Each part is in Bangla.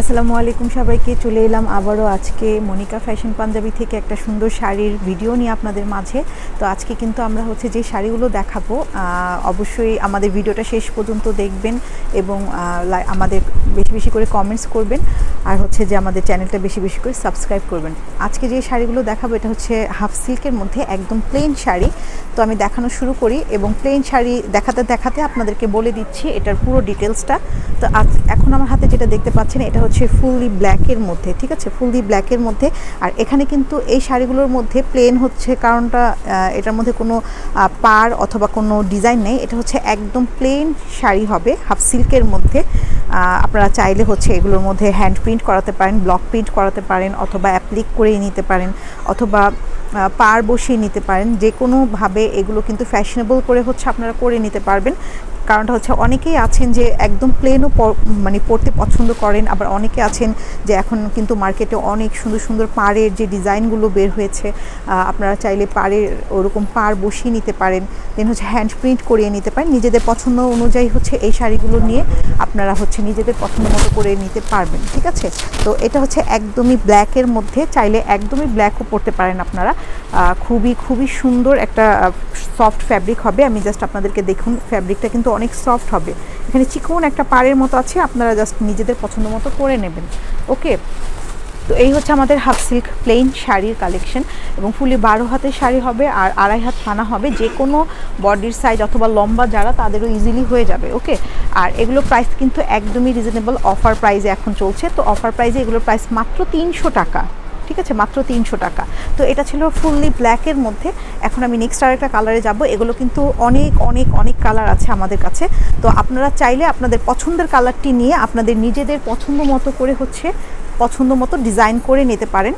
আসসালামু আলাইকুম সবাইকে, চলে এলাম আবারও আজকে মনিকা ফ্যাশন পাঞ্জাবি থেকে একটা সুন্দর শাড়ির ভিডিও নিয়ে আপনাদের মাঝে। তো আজকে কিন্তু আমরা হচ্ছে যে শাড়িগুলো দেখাবো অবশ্যই আমাদের ভিডিওটা শেষ পর্যন্ত দেখবেন এবং আমাদের বেশি বেশি করে কমেন্টস করবেন আর হচ্ছে যে আমাদের চ্যানেলটা বেশি বেশি করে সাবস্ক্রাইব করবেন। আজকে যে শাড়িগুলো দেখাবো এটা হচ্ছে হাফ সিল্কের মধ্যে একদম প্লেন শাড়ি। তো আমি দেখানো শুরু করি এবং প্লেন শাড়ি দেখাতে দেখাতে আপনাদেরকে বলে দিচ্ছি, এটার পুরো ডিটেলসটা তো এখন আমার হাতে যেটা দেখতে পাচ্ছেন, এটা হচ্ছে ফুললি ব্ল্যাকের মধ্যে, ঠিক আছে? ফুললি ব্ল্যাকের মধ্যে। আর এখানে কিন্তু এই শাড়িগুলোর মধ্যে প্লেন হচ্ছে কারণটা এটার মধ্যে কোনো পার অথবা কোনো ডিজাইন নেই। এটা হচ্ছে একদম প্লেন শাড়ি হবে হাফ সিল্কের মধ্যে। আপনারা চাইলে হচ্ছে এগুলোর মধ্যে হ্যান্ড প্রিন্ট করাতে পারেন ব্লক প্রিন্ট করাতে পারেন, অথবা অ্যাপ্লিক করে নিতে পারেন, অথবা পার বসিয়ে নিতে পারেন। যে কোনোভাবে এগুলো কিন্তু ফ্যাশনেবল করে হচ্ছে আপনারা করে নিতে পারবেন। কারণটা হচ্ছে অনেকেই আছেন যে একদম প্লেনও মানে পড়তে পছন্দ করেন, আবার অনেকে আছেন যে এখন কিন্তু মার্কেটে অনেক সুন্দর সুন্দর পাড়ের যে ডিজাইনগুলো বের হয়েছে আপনারা চাইলে পাড়ের ওরকম পাড় বসিয়ে নিতে পারেন দেন হচ্ছে হ্যান্ড প্রিন্ট করিয়ে নিতে পারেন, নিজেদের পছন্দ অনুযায়ী হচ্ছে এই শাড়িগুলো নিয়ে আপনারা হচ্ছে নিজেদের পছন্দ মতো করে নিতে পারবেন, ঠিক আছে? তো এটা হচ্ছে একদমই ব্ল্যাকের মধ্যে, চাইলে একদমই ব্ল্যাকও পরতে পারেন আপনারা। খুবই খুবই সুন্দর একটা সফট ফ্যাব্রিক হবে। আমি জাস্ট আপনাদেরকে দেখুন ফ্যাব্রিকটা কিন্তু অনেক সফট হবে। এখানে চিকন একটা পাড়ের মতো আছে, আপনারা জাস্ট নিজেদের পছন্দ মতো করে নেবেন। ওকে তো এই হচ্ছে আমাদের হাফ সিল্ক প্লেন শাড়ির কালেকশন এবং ফুলি বারো হাতের শাড়ি হবে আর আড়াই হাত ফানা হবে। যে কোনো বডির সাইজ অথবা লম্বা যারা, তাদেরও ইজিলি হয়ে যাবে। ওকে আর এগুলো প্রাইস কিন্তু একদমই রিজনেবল অফার প্রাইজে এখন চলছে। তো অফার প্রাইজে এগুলোর প্রাইস মাত্র তিনশো টাকা। ঠিক আছে? মাত্র তিনশো টাকা। তো এটা ছিল ফুললি ব্ল্যাকের মধ্যে। এখন আমি নেক্সট আরেকটা কালারে যাব। এগুলো কিন্তু অনেক অনেক অনেক কালার আছে আমাদের কাছে। তো আপনারা চাইলে আপনাদের পছন্দের কালারটি নিয়ে আপনাদের নিজেদের পছন্দ মতো করে হচ্ছে পছন্দ মতো ডিজাইন করে নিতে পারেন।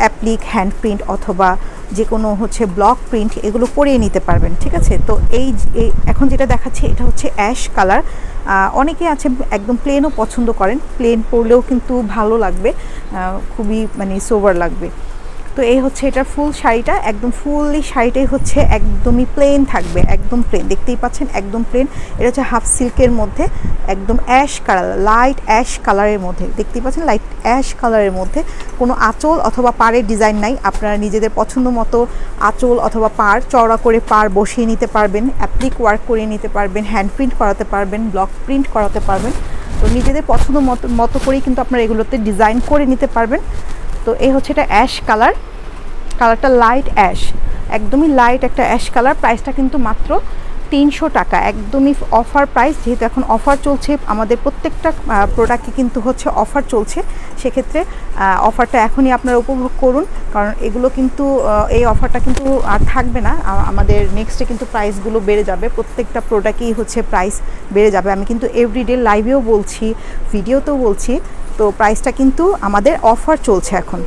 অ্যাপ্লিক হ্যান্ড প্রিন্ট অথবা যে কোনো হচ্ছে ব্লক প্রিন্ট এগুলো করিয়ে নিতে পারবেন, ঠিক আছে? তো এই এই এখন যেটা দেখাচ্ছে এটা হচ্ছে অ্যাশ কালার অনেকে আছে একদম প্লেনও পছন্দ করেন। প্লেন পরলেও কিন্তু ভালো লাগবে খুবই মানে সোভার লাগবে। তো এই হচ্ছে এটার ফুল শাড়িটা, একদম ফুললি শাড়িটাই হচ্ছে একদমই প্লেন থাকবে, একদম প্লেন দেখতেই পাচ্ছেন, একদম প্লেন এটা হচ্ছে হাফ সিল্কের মধ্যে, একদম অ্যাশ কালার লাইট অ্যাশ কালারের মধ্যে। দেখতেই পাচ্ছেন লাইট অ্যাশ কালারের মধ্যে কোনো আঁচল অথবা পাড়ের ডিজাইন নাই। আপনারা নিজেদের পছন্দ মতো আঁচল অথবা পাড়, চওড়া করে পাড় বসিয়ে নিতে পারবেন অ্যাপ্লিক ওয়ার্ক করিয়ে নিতে পারবেন হ্যান্ড প্রিন্ট করাতে পারবেন ব্লক প্রিন্ট করাতে পারবেন। তো নিজেদের পছন্দ মতো মতো করেই কিন্তু আপনারা এগুলোতে ডিজাইন করে নিতে পারবেন। তো এই হচ্ছে এটা অ্যাশ কালার কালারটা লাইট অ্যাশ একদমই লাইট একটা অ্যাশ কালার প্রাইসটা কিন্তু মাত্র তিনশো টাকা, একদমই অফার প্রাইস যেহেতু এখন অফার চলছে, আমাদের প্রত্যেকটা প্রোডাক্টে কিন্তু হচ্ছে অফার চলছে, সেক্ষেত্রে অফারটা এখনই আপনারা উপভোগ করুন, কারণ এগুলো কিন্তু এই অফারটা কিন্তু আর থাকবে না আমাদের নেক্সটে কিন্তু প্রাইসগুলো বেড়ে যাবে, প্রত্যেকটা প্রোডাক্টেই হচ্ছে প্রাইস বেড়ে যাবে, আমি কিন্তু এভরিডে লাইভেও বলছি ভিডিওতেও বলছি তো প্রাইসটা কিন্তু আমাদের অফার চলছে এখন।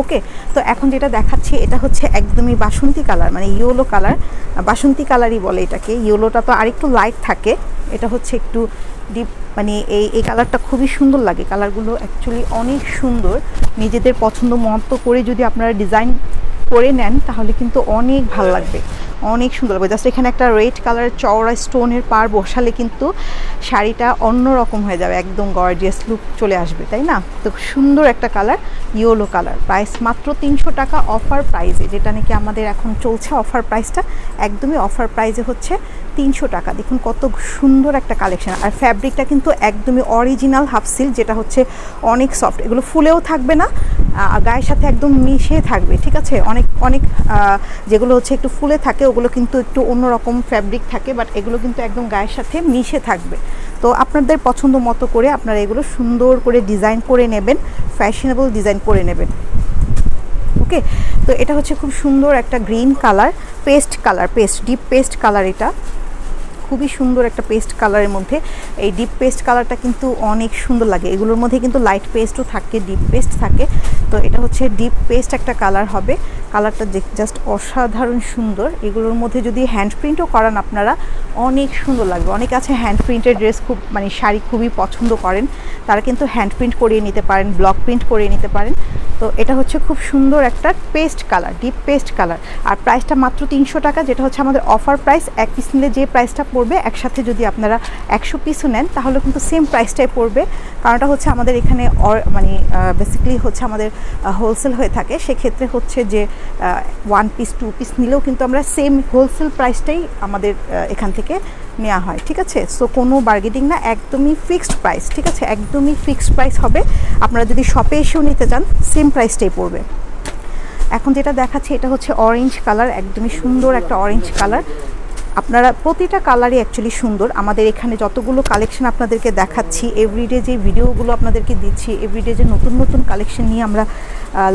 ওকে তো এখন যেটা দেখাচ্ছি, এটা হচ্ছে একদমই বাসন্তী কালার মানে ইয়েলো কালার বাসন্তী কালারই বলে এটাকে। ইয়েলোটা তো আরেকটু লাইট থাকে। এটা হচ্ছে একটু ডিপ মানে এই এই কালারটা খুবই সুন্দর লাগে। কালারগুলো অ্যাকচুয়ালি অনেক সুন্দর। নিজেদের পছন্দ মতো করে যদি আপনারা ডিজাইন করে নেন, তাহলে কিন্তু অনেক ভালো লাগবে। অনেক সুন্দর লাগবে। জাস্ট এখানে একটা রেড কালারের চওড়া স্টোনের পার বসালে কিন্তু শাড়িটা অন্য রকম হয়ে যাবে। একদম গর্জিয়াস লুক চলে আসবে, তাই না? তো সুন্দর একটা কালার ইয়েলো কালার প্রাইস মাত্র তিনশো টাকা অফার প্রাইসে যেটা নাকি আমাদের এখন চলছে অফার প্রাইসটা একদমই অফার প্রাইসে হচ্ছে তিনশো টাকা। দেখুন কত সুন্দর একটা কালেকশন আর ফ্যাব্রিকটা কিন্তু একদমই অরিজিনাল হাফ সিল্ক যেটা হচ্ছে অনেক সফট এগুলো ফুলেও থাকবে না গায়ের সাথে একদম মিশে থাকবে, ঠিক আছে? অনেক অনেক যেগুলো হচ্ছে একটু ফুলে থাকে, ওগুলো কিন্তু একটু অন্যরকম ফ্যাব্রিক থাকে বাট এগুলো কিন্তু একদম গায়ের সাথে মিশে থাকবে। তো আপনাদের পছন্দ মতো করে আপনারা এগুলো সুন্দর করে ডিজাইন করে নেবেন ফ্যাশনেবল ডিজাইন করে নেবেন। ওকে? তো এটা হচ্ছে খুব সুন্দর একটা green colour paste colour paste deep paste colour এটা। খুবই সুন্দর একটা পেস্ট কালারের মধ্যে। এই ডিপ পেস্ট কালারটা কিন্তু অনেক সুন্দর লাগে। এগুলোর মধ্যে কিন্তু লাইট পেস্টও থাকে ডিপ পেস্ট থাকে। তো এটা হচ্ছে ডিপ পেস্ট একটা কালার হবে। কালারটা জাস্ট অসাধারণ সুন্দর। এগুলোর মধ্যে যদি হ্যান্ড প্রিন্টও করান আপনারা, অনেক সুন্দর লাগবে। অনেক আছে হ্যান্ড প্রিন্টের ড্রেস খুব মানে শাড়ি খুবই পছন্দ করেন। তারা কিন্তু হ্যান্ড প্রিন্ট করিয়ে নিতে পারেন ব্লক প্রিন্ট করিয়ে নিতে পারেন। তো এটা হচ্ছে খুব সুন্দর একটা paste colour deep paste colour. আর প্রাইসটা মাত্র তিনশো টাকা, যেটা হচ্ছে আমাদের অফার প্রাইস এক পিস নিলে যে প্রাইসটা পড়বে, একসাথে যদি আপনারা একশো পিসও নেন, তাহলে কিন্তু সেম প্রাইসটাই পড়বে। কারণটা হচ্ছে আমাদের এখানে মানে বেসিক্যালি হচ্ছে আমাদের হোলসেল হয়ে থাকে। সেক্ষেত্রে হচ্ছে যে ওয়ান পিস টু পিস নিলেও কিন্তু আমরা সেম হোলসেল প্রাইসটাই আমাদের এখান থেকে নেওয়া হয়, ঠিক আছে? সো কোনো বার্গেটিং না, একদমই ফিক্সড প্রাইস ঠিক আছে? একদমই ফিক্সড প্রাইস হবে। আপনারা যদি শপে এসেও নিতে চান সেম প্রাইসটাই পড়বে। এখন যেটা দেখাচ্ছে, এটা হচ্ছে অরেঞ্জ কালার একদমই সুন্দর একটা অরেঞ্জ কালার আপনারা প্রতিটা কালারই অ্যাকচুয়ালি সুন্দর। আমাদের এখানে যতগুলো কালেকশন আপনাদেরকে দেখাচ্ছি এভরিডে যে ভিডিওগুলো আপনাদেরকে দিচ্ছি এভরিডে যে নতুন নতুন কালেকশন নিয়ে আমরা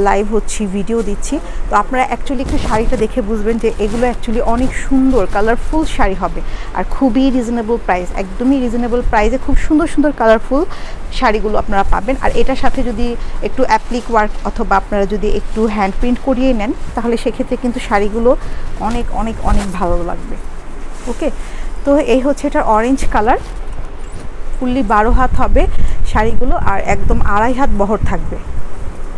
লাইভ হচ্ছি ভিডিও দিচ্ছি, তো আপনারা অ্যাকচুয়ালি একটু শাড়িটা দেখে বুঝবেন যে এগুলো অ্যাকচুয়ালি অনেক সুন্দর কালারফুল শাড়ি হবে। আর খুবই রিজনেবল প্রাইস একদমই রিজনেবল প্রাইসে খুব সুন্দর সুন্দর কালারফুল শাড়িগুলো আপনারা পাবেন। আর এটার সাথে যদি একটু অ্যাপ্লিক ওয়ার্ক অথবা আপনারা যদি একটু হ্যান্ড প্রিন্ট করিয়ে নেন, তাহলে সেক্ষেত্রে কিন্তু শাড়িগুলো অনেক অনেক অনেক ভালো লাগবে। ওকে? তো এই হচ্ছে এটার অরেঞ্জ কালার ফুললি বারো হাত হবে শাড়িগুলো আর একদম আড়াই হাত বহর থাকবে।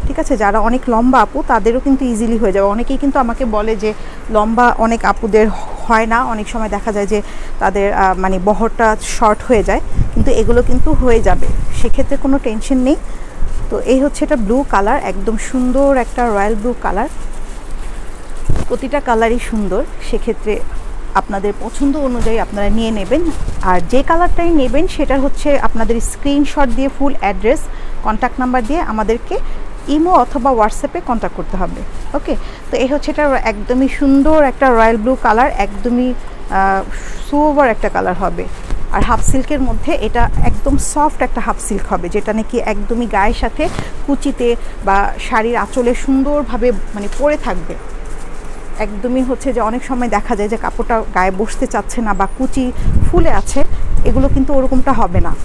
ঠিক আছে? যারা অনেক লম্বা আপু, তাদেরও কিন্তু ইজিলি হয়ে যাবে। অনেকেই কিন্তু আমাকে বলে যে লম্বা অনেক আপুদের হয় না। অনেক সময় দেখা যায় যে তাদের মানে বহরটা শর্ট হয়ে যায়। কিন্তু এগুলো কিন্তু হয়ে যাবে। সেক্ষেত্রে কোনো টেনশন নেই। তো এই হচ্ছে এটা ব্লু কালার একদম সুন্দর একটা রয়্যাল ব্লু কালার প্রতিটা কালারই সুন্দর। সেক্ষেত্রে আপনাদের পছন্দ অনুযায়ী আপনারা নিয়ে নেবেন। আর যে কালারটাই নেবেন, সেটা হচ্ছে আপনাদের স্ক্রিনশট দিয়ে ফুল অ্যাড্রেস কন্ট্যাক্ট নাম্বার দিয়ে আমাদেরকে ইমো অথবা হোয়াটসঅ্যাপে কন্ট্যাক্ট করতে হবে। ওকে তো এই হচ্ছে এটা একদমই সুন্দর একটা রয়্যাল ব্লু কালার একদমই সুওভার একটা কালার হবে। আর হাফ সিল্কের মধ্যে এটা একদম সফট একটা হাফ সিল্ক হবে, যেটা নাকি একদমই গায়ের সাথে কুচিতে বা শাড়ির আঁচলে সুন্দরভাবে মানে পরে থাকবে। একদমই হচ্ছে যে অনেক সময় দেখা যায় যে কাপড়টা গায়ে বসতে চাচ্ছে না বা কুচি ফুলে আছে, এগুলো কিন্তু ওরকমটা হবে না।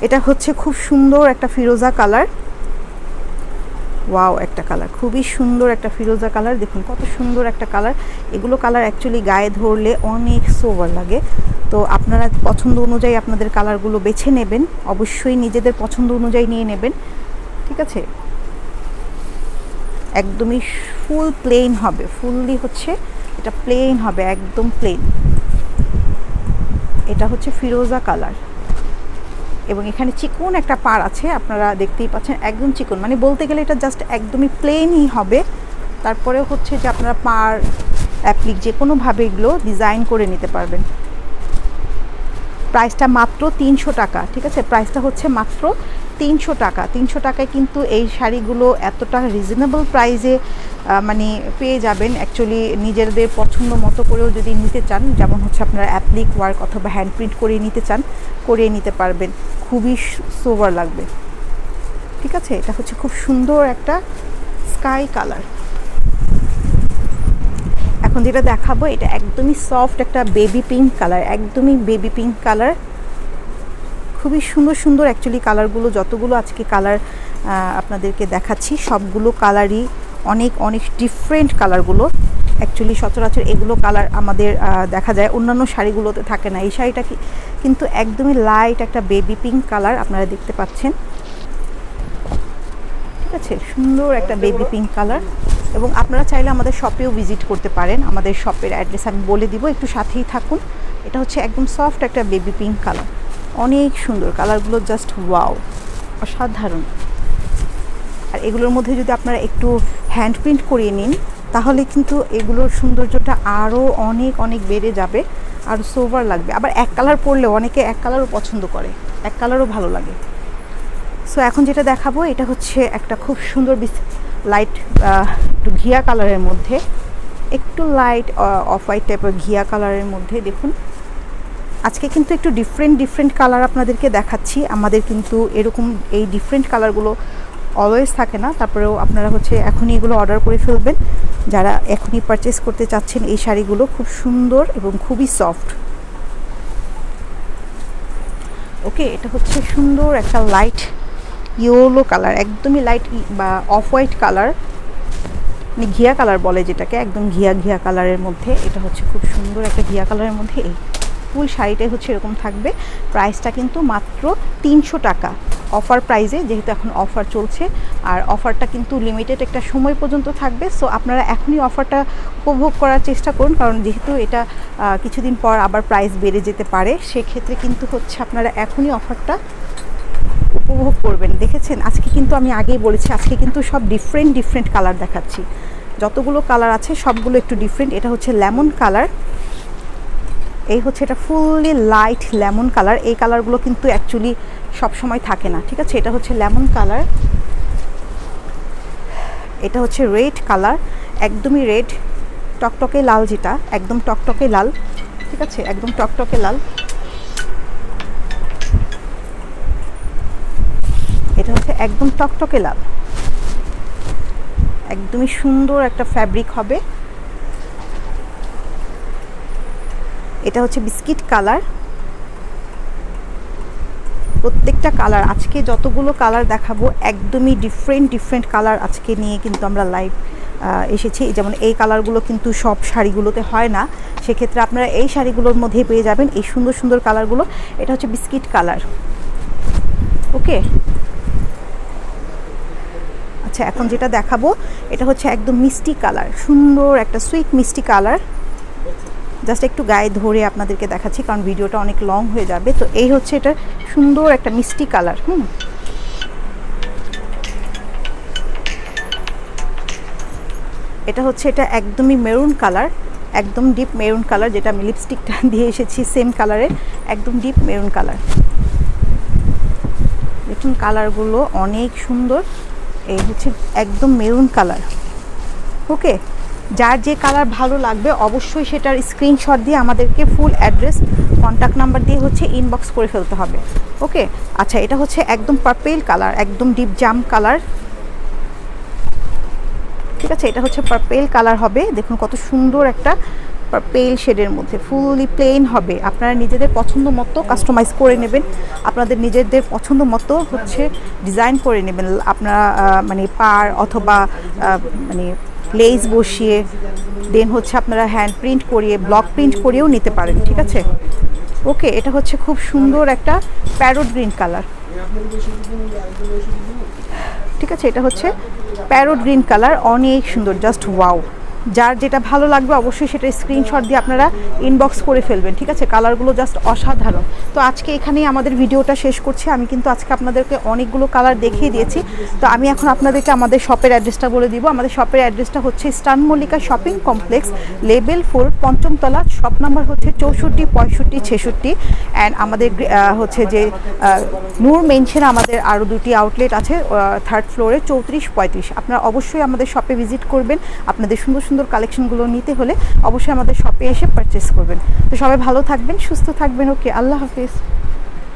এটা হচ্ছে খুব সুন্দর একটা ফিরোজা কালার। ওয়াও, একটা কালার। খুবই সুন্দর একটা ফিরোজা কালার। দেখুন, কত সুন্দর একটা কালার। এগুলো কালার অ্যাকচুয়ালি গায়ে ধরলে অনেক সোভার লাগে। তো আপনারা পছন্দ অনুযায়ী আপনাদের কালারগুলো বেছে নেবেন। অবশ্যই নিজেদের পছন্দ অনুযায়ী নিয়ে নেবেন। ঠিক আছে? একদমই ফুল প্লেন হবে। ফুললি হচ্ছে, এটা প্লেন হবে, একদম প্লেন এটা হচ্ছে ফিরোজা কালার এবং এখানে চিকন একটা পার আছে, আপনারা দেখতেই পাচ্ছেন, একদম চিকন। মানে বলতে গেলে এটা জাস্ট একদমই প্লেনই হবে। তারপরেও হচ্ছে যে আপনারা পার অ্যাপ্লিক যে কোনোভাবে এগুলো ডিজাইন করে নিতে পারবেন। প্রাইসটা মাত্র তিনশো টাকা, ঠিক আছে? প্রাইসটা হচ্ছে মাত্র তিনশো টাকা। তিনশো টাকায় কিন্তু এই শাড়িগুলো এতটা রিজনেবল প্রাইসে মানে পেয়ে যাবেন। অ্যাকচুয়ালি নিজেদের পছন্দ মতো করেও যদি নিতে চান, যেমন হচ্ছে আপনারা অ্যাপ্লিক ওয়ার্ক অথবা হ্যান্ড প্রিন্ট করিয়ে নিতে চান, করিয়ে নিতে পারবেন। খুবই সোভার লাগবে। ঠিক আছে? এটা হচ্ছে খুব সুন্দর একটা স্কাই কালার এখন যেটা দেখাবো, এটা একদমই সফট একটা বেবি পিঙ্ক কালার একদমই বেবি পিঙ্ক কালার খুবই সুন্দর সুন্দর অ্যাকচুয়ালি কালারগুলো যতগুলো আজকে কালার আপনাদেরকে দেখাচ্ছি সবগুলো কালারই অনেক অনেক ডিফারেন্ট কালারগুলো অ্যাকচুয়ালি সচরাচর এগুলো কালার আমাদের দেখা যায় অন্যান্য শাড়িগুলোতে থাকে না। এই শাড়িটা কিন্তু একদমই লাইট একটা বেবি পিঙ্ক কালার আপনারা দেখতে পাচ্ছেন। ঠিক আছে? সুন্দর একটা বেবি পিঙ্ক কালার এবং আপনারা চাইলে আমাদের শপেও ভিজিট করতে পারেন। আমাদের শপের অ্যাড্রেস আমি বলে দিব একটু সাথেই থাকুন। এটা হচ্ছে একদম সফট একটা বেবি পিঙ্ক কালার অনেক সুন্দর কালারগুলো জাস্ট ওয়াও, অসাধারণ। আর এগুলোর মধ্যে যদি আপনারা একটু হ্যান্ড প্রিন্ট করিয়ে নিন, তাহলে কিন্তু এগুলোর সৌন্দর্যটা আরও অনেক অনেক বেড়ে যাবে আর সোভার লাগবে। আবার এক কালার পরলেও অনেকে এক কালারও পছন্দ করে, এক কালারও ভালো লাগে। সো এখন যেটা দেখাবো, এটা হচ্ছে একটা খুব সুন্দর লাইট একটু ঘিয়া কালারের মধ্যে, একটু লাইট অফ হোয়াইট টাইপের ঘিয়া কালারের মধ্যে দেখুন। আজকে কিন্তু একটু ডিফারেন্ট ডিফারেন্ট কালার আপনাদেরকে দেখাচ্ছি। আমাদের কিন্তু এরকম এই ডিফারেন্ট কালারগুলো অলওয়েজ থাকে না। তারপরেও আপনারা হচ্ছে এখনই এগুলো অর্ডার করে ফেলবেন। যারা এখনই পারচেস করতে চাচ্ছেন এই শাড়িগুলো, খুব সুন্দর এবং খুবই সফট ওকে, এটা হচ্ছে সুন্দর একটা লাইট ইয়েলো কালার একদমই লাইট বা অফ হোয়াইট কালার মানে ঘিয়া কালার বলে যেটাকে, একদম ঘিয়া ঘিয়া কালারের মধ্যে। এটা হচ্ছে খুব সুন্দর একটা ঘিয়া কালারের মধ্যে এই। ফুল শাড়িটাই হচ্ছে এরকম থাকবে। প্রাইসটা কিন্তু মাত্র তিনশো টাকা। অফার প্রাইজে যেহেতু এখন অফার চলছে, আর অফারটা কিন্তু লিমিটেড একটা সময় পর্যন্ত থাকবে। সো আপনারা এখনই অফারটা উপভোগ করার চেষ্টা করুন, কারণ যেহেতু এটা কিছুদিন পর আবার প্রাইস বেড়ে যেতে পারে, সেক্ষেত্রে কিন্তু হচ্ছে আপনারা এখনই অফারটা উপভোগ করবেন। দেখেছেন? আজকে কিন্তু আমি আগেই বলেছি, আজকে কিন্তু সব ডিফারেন্ট ডিফারেন্ট কালার দেখাচ্ছি। যতগুলো কালার আছে, সবগুলো একটু ডিফারেন্ট এটা হচ্ছে লেমন কালার এই হচ্ছে এটা ফুললি লাইট লেমন কালার। এই কালারগুলো কিন্তু অ্যাকচুয়ালি সবসময় থাকে না, ঠিক আছে? এটা হচ্ছে লেমন কালার। এটা হচ্ছে রেড কালার, একদমই রেড, টকটকে লাল যেটা, একদম টকটকে লাল, ঠিক আছে? একদম টকটকে লাল। এটা হচ্ছে একদম টকটকে লাল। একদমই সুন্দর একটা ফ্যাব্রিক হবে। এটা হচ্ছে বিস্কিট কালার। প্রত্যেকটা কালার, আজকে যতগুলো কালার দেখাবো, একদমই ডিফারেন্ট ডিফারেন্ট কালার আজকে নিয়ে কিন্তু আমরা লাইভ এসেছি। যেমন এই কালারগুলো কিন্তু সব শাড়িগুলোতে হয় না। সেক্ষেত্রে আপনারা এই শাড়িগুলোর মধ্যে পেয়ে যাবেন এই সুন্দর সুন্দর কালারগুলো। এটা হচ্ছে বিস্কিট কালার। ওকে? আচ্ছা এখন যেটা দেখাবো, এটা হচ্ছে একদম মিষ্টি কালার। সুন্দর একটা সুইট মিষ্টি কালার। জাস্ট একটু গায়ে ধরে আপনাদেরকে দেখাচ্ছি, কারণ ভিডিওটা অনেক লং হয়ে যাবে। তো এই হচ্ছে এটা সুন্দর একটা মিষ্টি কালার হুম। এটা হচ্ছে এটা একদমই মেরুন কালার একদম ডিপ মেরুন কালার যেটা আমি লিপস্টিকটা দিয়ে এসেছি সেম কালারের একদম ডিপ মেরুন কালার দেখুন কালারগুলো অনেক সুন্দর, এই হচ্ছে একদম মেরুন কালার ওকে যার যে কালার ভালো লাগবে অবশ্যই সেটার স্ক্রিনশট দিয়ে আমাদেরকে ফুল অ্যাড্রেস কন্ট্যাক্ট নাম্বার দিয়ে হচ্ছে ইনবক্স করে ফেলতে হবে। ওকে আচ্ছা এটা হচ্ছে একদম পার্পেল কালার একদম ডিপ জাম কালার ঠিক আছে? এটা হচ্ছে পার্পেল কালার হবে। দেখুন কত সুন্দর একটা পার্পেল শেডের মধ্যে। ফুললি প্লেন হবে। আপনারা নিজেদের পছন্দ মতো কাস্টমাইজ করে নেবেন। আপনাদের নিজেদের পছন্দ মতো হচ্ছে ডিজাইন করে নেবেন। আপনারা মানে পার অথবা মানে লেস বসিয়ে দেন হচ্ছে আপনারা হ্যান্ড প্রিন্ট করিয়ে ব্লক প্রিন্ট করিয়েও নিতে পারেন, ঠিক আছে? ওকে এটা হচ্ছে খুব সুন্দর একটা প্যারোট গ্রিন কালার ঠিক আছে, এটা হচ্ছে প্যারোট গ্রিন কালার অনেক সুন্দর জাস্ট ওয়াও যার যেটা ভালো লাগবে অবশ্যই সেটা স্ক্রিনশট দিয়ে আপনারা ইনবক্স করে ফেলবেন, ঠিক আছে? কালারগুলো জাস্ট অসাধারণ। তো আজকে এখানেই আমাদের ভিডিওটা শেষ করছি। আমি কিন্তু আজকে আপনাদেরকে অনেকগুলো কালার দেখিয়ে দিয়েছি। তো আমি এখন আপনাদেরকে আমাদের শপের অ্যাড্রেসটা বলে দিব। আমাদের শপের অ্যাড্রেসটা হচ্ছে স্টান Mallika shopping complex level four পঞ্চমতলা shop number হচ্ছে চৌষট্টি, পঁয়ষট্টি, ছেষট্টি। অ্যান্ড আমাদের হচ্ছে যে নূর মেনশনে আমাদের আরও দুটি আউটলেট আছে থার্ড ফ্লোরে চৌত্রিশ, পঁয়ত্রিশ। আপনারা অবশ্যই আমাদের শপে ভিজিট করবেন। আপনাদের সুন্দর সুন্দর সুন্দর কালেকশনগুলো নিতে হলে অবশ্যই আমাদের শপে এসে পারচেস করবেন। তো সবাই ভালো থাকবেন, সুস্থ থাকবেন। ওকে, আল্লাহ হাফিজ।